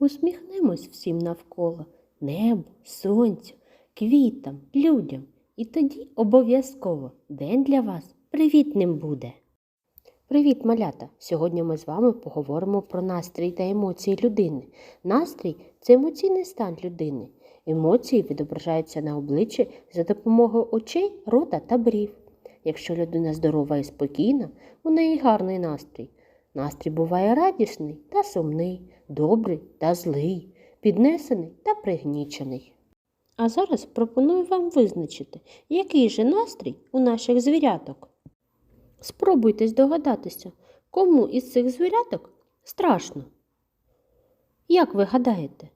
Усміхнемось всім навколо небу, сонцю, квітам, людям. І тоді обов'язково день для вас привітним буде. Привіт, малята! Сьогодні ми з вами поговоримо про настрій та емоції людини. Настрій це емоційний стан людини. Емоції відображаються на обличчі за допомогою очей, рота та брів. Якщо людина здорова і спокійна, у неї гарний настрій. Настрій буває радісний та сумний, добрий та злий, піднесений та пригнічений. А зараз пропоную вам визначити, який же настрій у наших звіряток. Спробуйте здогадатися, кому із цих звіряток страшно. Як ви гадаєте,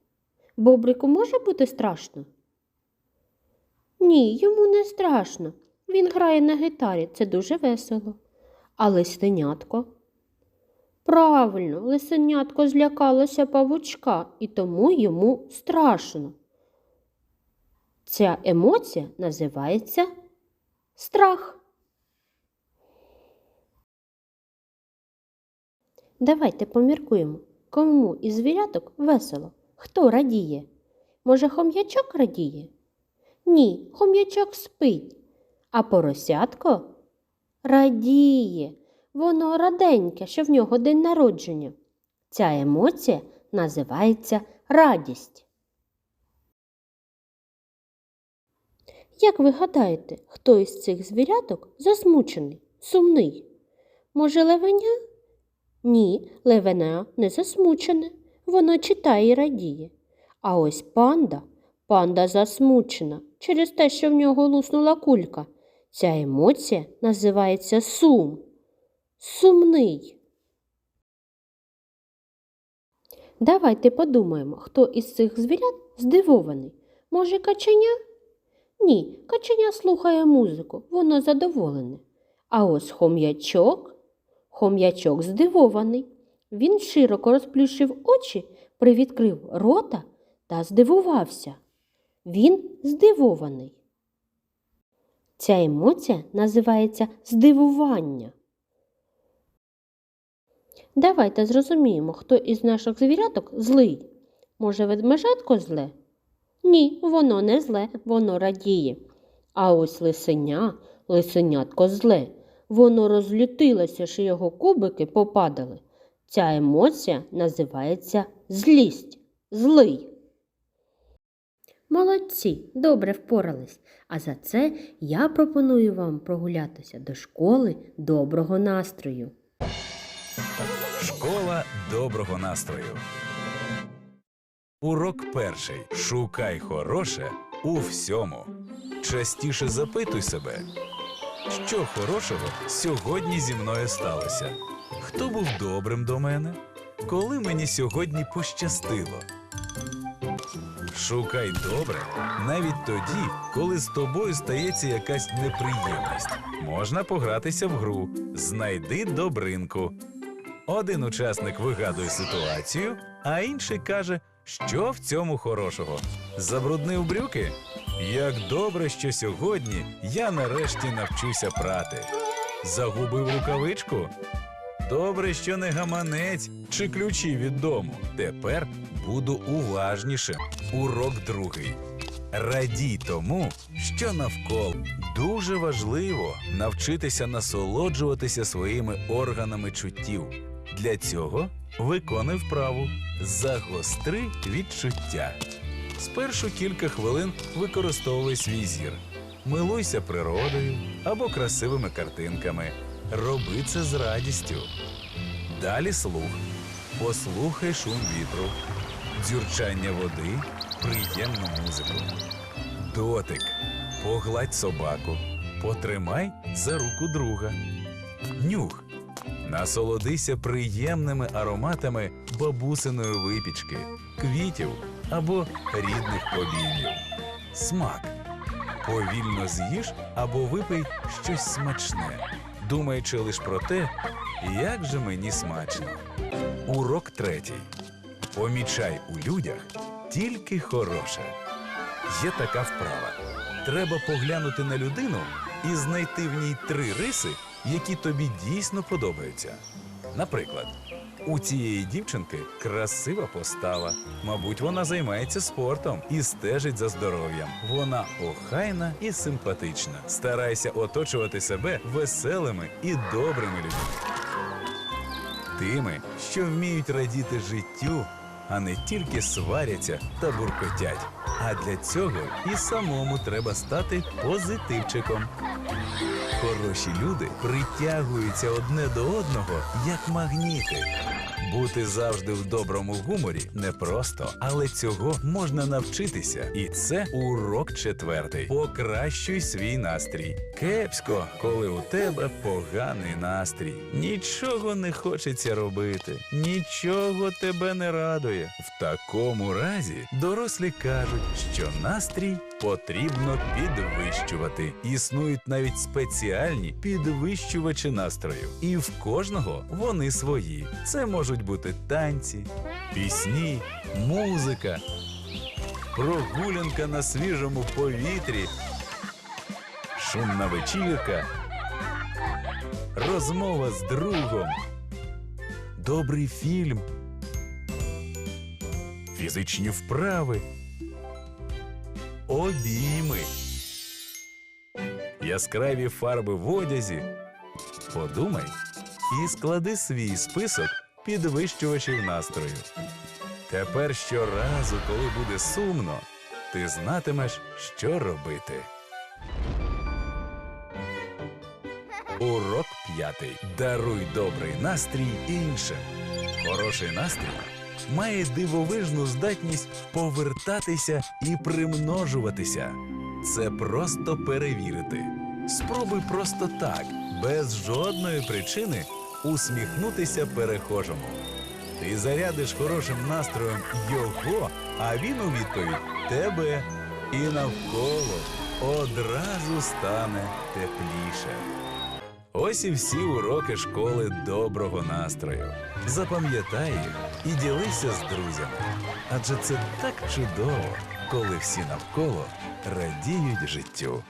бобрику може бути страшно? Ні, йому не страшно. Він грає на гітарі, це дуже весело. А лисенятко? Правильно, лисенятко злякалося павучка, і тому йому страшно. Ця емоція називається страх. Давайте поміркуємо, кому із звіряток весело, хто радіє? Може, хом'ячок радіє? Ні, хом'ячок спить, а поросятко радіє. Воно раденьке, що в нього день народження. Ця емоція називається радість. Як ви гадаєте, хто із цих звіряток засмучений, сумний? Може, левеня? Ні, левеня не засмучене. Воно читає і радіє. А ось панда, панда засмучена через те, що в нього луснула кулька. Ця емоція називається сум. Сумний. Давайте подумаємо, хто із цих звірят здивований. Може, каченя? Ні, каченя слухає музику, воно задоволене. А ось хом'ячок, хом'ячок здивований. Він широко розплющив очі, привідкрив рота та здивувався. Він здивований. Ця емоція називається здивування. Давайте зрозуміємо, хто із наших звіряток злий. Може, ведмежатко зле? Ні, воно не зле, воно радіє. А ось лисеня, лисенятко зле. Воно розлютилося, що його кубики попадали. Ця емоція називається злість, злий. Молодці, добре впорались. А за це я пропоную вам прогулятися до школи доброго настрою. Школа доброго настрою. Урок перший. Шукай хороше у всьому. Частіше запитуй себе, що хорошого сьогодні зі мною сталося? Хто був добрим до мене? Коли мені сьогодні пощастило? Шукай добре навіть тоді, коли з тобою стається якась неприємність. Можна погратися в гру Знайди добринку. Один учасник вигадує ситуацію, а інший каже, що в цьому хорошого. Забруднив брюки? Як добре, що сьогодні я нарешті навчуся прати. Загубив рукавичку? Добре, що не гаманець чи ключі від дому. Тепер буду уважнішим. Урок другий. Радій тому, що навколо дуже важливо навчитися насолоджуватися своїми органами чуттів. Для цього виконуй вправу загостри відчуття. Спершу кілька хвилин використовуй свій зір. Милуйся природою або красивими картинками. Роби це з радістю. Далі слух. Послухай шум вітру, дзюрчання води, приємну музику. Дотик. Погладь собаку. Потримай за руку друга. Нюх. Насолодися приємними ароматами бабусиної випічки, квітів або рідних обіймів. Смак. Повільно з'їж або випий щось смачне, думаючи лише про те, як же мені смачно. Урок третій. Помічай у людях тільки хороше. Є така вправа. Треба поглянути на людину і знайти в ній три риси, які тобі дійсно подобаються. Наприклад, у цієї дівчинки красива постава. Мабуть, вона займається спортом і стежить за здоров'ям. Вона охайна і симпатична. Старайся оточувати себе веселими і добрими людьми. Тими, що вміють радіти життю, а не тільки сваряться та буркотять. А для цього і самому треба стати позитивчиком. Хороші люди притягуються одне до одного, як магніти. Бути завжди в доброму гуморі непросто, але цього можна навчитися. І це урок четвертий. Покращуй свій настрій. Кепсько, коли у тебе поганий настрій. Нічого не хочеться робити, нічого тебе не радує. В такому разі дорослі кажуть, що настрій потрібно підвищувати. Існують навіть спеціальні підвищувачі настрою. І в кожного вони свої. Це можуть бути танці, пісні, музика, прогулянка на свіжому повітрі, шумна вечірка, розмова з другом, добрий фільм, фізичні вправи, обійми, яскраві фарби в одязі. Подумай і склади свій список підвищувачів настрою. Тепер щоразу, коли буде сумно, ти знатимеш, що робити. Урок п'ятий. Даруй добрий настрій іншим. Хороший настрій має дивовижну здатність повертатися і примножуватися. Це просто перевірити. Спробуй просто так, без жодної причини, усміхнутися перехожому. Ти зарядиш хорошим настроєм його, а він у відповідь тебе. І навколо одразу стане тепліше. Ось і всі уроки школи доброго настрою. Запам'ятай їх і ділися з друзями. Адже це так чудово, коли всі навколо радіють життю.